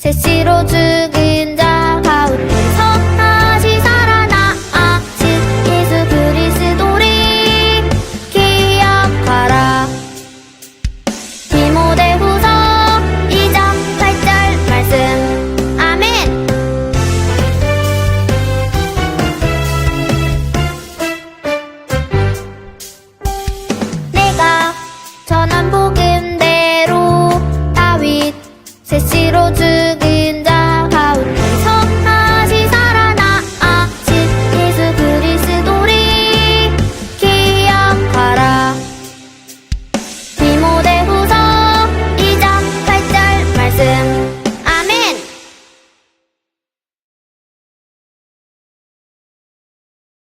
세시로 죽은 세시로 죽은